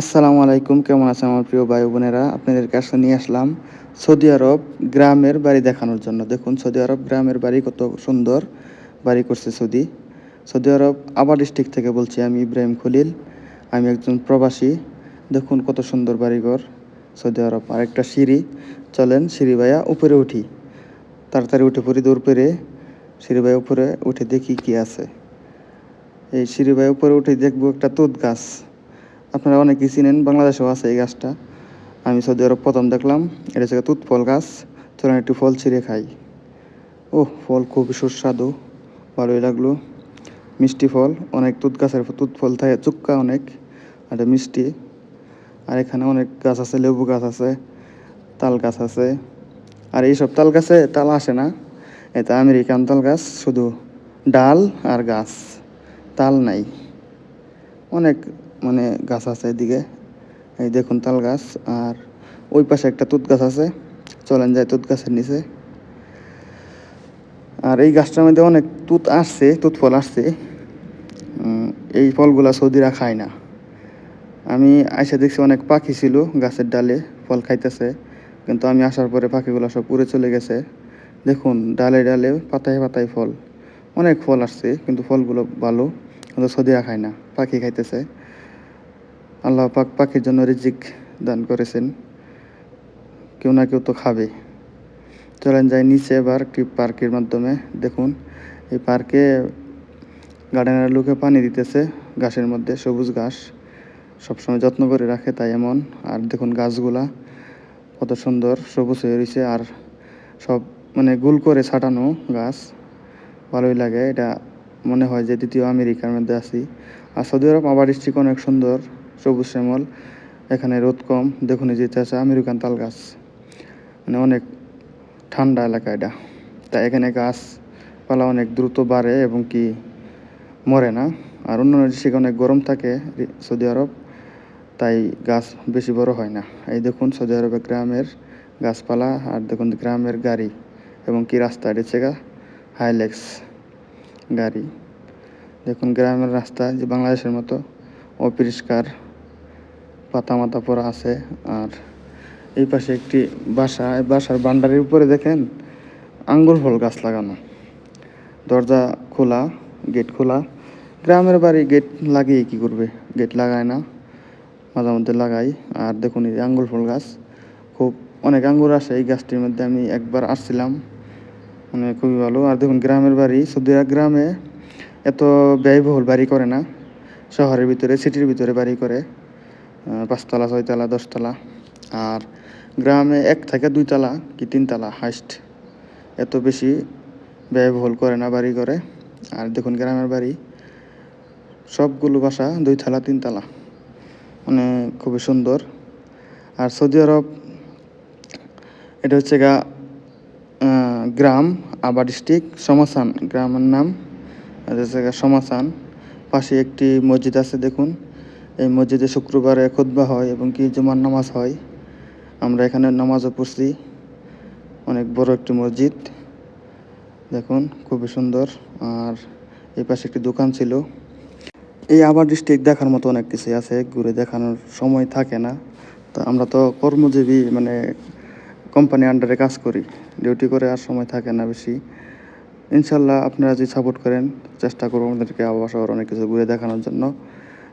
আসসালামু আলাইকুম, কেমন আছেন আমার প্রিয় ভাই বোনেরা? আপনাদের কাছে নিয়ে আসলাম সৌদি আরব গ্রামের বাড়ি দেখানোর জন্য। দেখুন, সৌদি আরব গ্রামের বাড়ি কত সুন্দর বাড়ি করছে সৌদি। সৌদি আরব আবার ডিস্ট্রিক্ট থেকে বলছি আমি, ইব্রাহিম খলিল। আমি একজন প্রবাসী। দেখুন, কত সুন্দর বাড়িঘর সৌদি আরব। আর একটা সিঁড়ি। চলেন, সিঁড়ি ভাইয়া উপরে উঠি। তাড়াতাড়ি উঠে পড়ি দৌড় পেরে। সিঁড়ি ভাইয়া উপরে উঠে দেখি কি আছে। এই সিঁড়ি ভাইয়া উপরে উঠে দেখব একটা তুত গাছ। আপনারা অনেকেই চিনেন, বাংলাদেশেও আছে এই গাছটা। আমি সৌদি আরব প্রথম দেখলাম। এটা হচ্ছে তুত ফল গাছ। চলেন একটু ফল ছিঁড়ে খাই। ও ফল খুবই সুস্বাদু। ভালোই লাগল। মিষ্টি ফল। অনেক তুত গাছের তুত ফল থাকে, চুক্কা অনেক, আর মিষ্টি। আর এখানে অনেক গাছ আছে, লেবু গাছ আছে, তাল গাছ আছে। আর এইসব তাল গাছে তাল আসে না। এটা আমেরিকান তাল গাছ, শুধু ডাল আর গাছ। তাল নাই। অনেক মানে গাছ আছে এদিকে। এই দেখুন তাল গাছ, আর ওই পাশে একটা তুত গাছ আছে। চলেন যায় তুত গাছের নিচে। আর এই গাছটার মধ্যে অনেক তুত আসছে, তুত ফল আসছে। এই ফলগুলা সৌদিরা খায় না। আমি আইসা দেখছি অনেক পাখি ছিল গাছের ডালে ফল খাইতেছে, কিন্তু আমি আসার পরে পাখিগুলো সব উড়ে চলে গেছে। দেখুন, ডালে ডালে পাতায় পাতায় ফল। অনেক ফল আসছে, কিন্তু ফলগুলো ভালো, কিন্তু সৌদিরা খায় না, পাখি খাইতেছে। আল্লাহ পাক পাখির জন্য রিজিক দান করেছেন। কেউ না কেউ তো খাবে। চলেন যাই নিচে এবার একটি পার্কের মাধ্যমে। দেখুন, এই পার্কে গার্ডেনের লোকে পানি দিতেছে ঘাসের মধ্যে, সবুজ ঘাস। সবসময় যত্ন করে রাখে তাই এমন। আর দেখুন গাছগুলা কত সুন্দর সবুজ হয়ে রয়েছে। আর সব মানে গোল করে ছাটানো গাছ। ভালোই লাগে। এটা মনে হয় যে দ্বিতীয় আমেরিকার মধ্যে আছি। আর সৌদি আরব আবার ডিস্ট্রিক্ট অনেক সুন্দর। সবুজ শ্যামল, এখানে রোদ কম। দেখুন এই যে আছে আমেরিকান তাল গাছ। মানে অনেক ঠান্ডা এলাকা এটা। তাই এখানে গাছপালা অনেক দ্রুত বাড়ে এবং কি মরে না। আর অন্যান্য দেশে অনেক গরম থাকে সৌদি আরব, তাই গাছ বেশি বড় হয় না। এই দেখুন সৌদি আরবের গ্রামের গাছপালা, আর দেখুন গ্রামের গাড়ি এবং কি রাস্তা। এটা হচ্ছে হাইলেক্স গাড়ি। দেখুন গ্রামের রাস্তা যে বাংলাদেশের মতো অপরিষ্কার পাতা মাতা পড়া আছে আর এই পাশে একটি বাসা। এই বাসার বান্ডারের উপরে দেখেন আঙ্গুর ফল গাছ লাগানো। দরজা খোলা, গেট খোলা। গ্রামের বাড়ি গেট লাগিয়ে কি করবে? গেট লাগায় না, মাঝে মধ্যে লাগাই। আর দেখুন এই আঙ্গুর ফল গাছ, খুব অনেক আঙ্গুর আসে। এই গাছটির মধ্যে আমি একবার আসছিলাম মানে খুবই ভালো। আর দেখুন গ্রামের বাড়ি সৌদিরা গ্রামে এত ব্যয়বহুল বাড়ি করে না। শহরের ভিতরে সিটির ভিতরে বাড়ি করে। পাঁচতলা, ছয়তলা, দশতলা। আর গ্রামে এক থেকে দুইতলা কি তিনতলা হাইস্ট। এত বেশি ব্যয়বহুল করে না বাড়ি করে আর দেখুন গ্রামের বাড়ি, সবগুলো বাসা দুইতলা, তিনতলা। মানে খুবই সুন্দর। আর সৌদি আরব, এটা হচ্ছে গা গ্রাম আবার ডিস্ট্রিক্ট, সমাসান। গ্রামের নাম, এটা হচ্ছে গা, সমাসান। পাশে একটি মসজিদ আছে, দেখুন। এই মসজিদে শুক্রবারে খুতবা হয় এবং কি জুমার নামাজ হয়। আমরা এখানে নামাজও পড়ছি। অনেক বড় একটি মসজিদ। দেখুন, খুবই সুন্দর। আর এই পাশে একটি দোকান ছিল। এই আবার ডিস্ট্রিক্ট দেখার মতো অনেক কিছু আছে। ঘুরে দেখানোর সময় থাকে না। তো আমরা তো কর্মজীবী মানে কোম্পানি আন্ডারে কাজ করি। ডিউটি করে আর সময় থাকে না বেশি। ইনশাল্লাহ আপনারা যদি সাপোর্ট করেন, চেষ্টা করব আমাদেরকে শহর অনেক কিছু ঘুরে দেখানোর জন্য।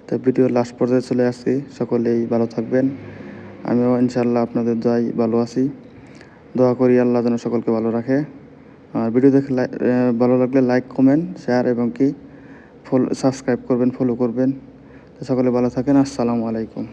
তো ভিডিও লাস্ট পর্যায়ে চলে আসছি। সকলেই ভালো থাকবেন। আমিও ইনশাল্লাহ আপনাদের দোয়াই ভালো আছি। দোয়া করি আল্লাহ যেন সকলকে ভালো রাখে। আর ভিডিও দেখে ভালো লাগলে লাইক কমেন্ট শেয়ার এবং কি ফলো সাবস্ক্রাইব করবেন ফলো করবেন। তো সকলে ভালো থাকেন। আসসালামু আলাইকুম।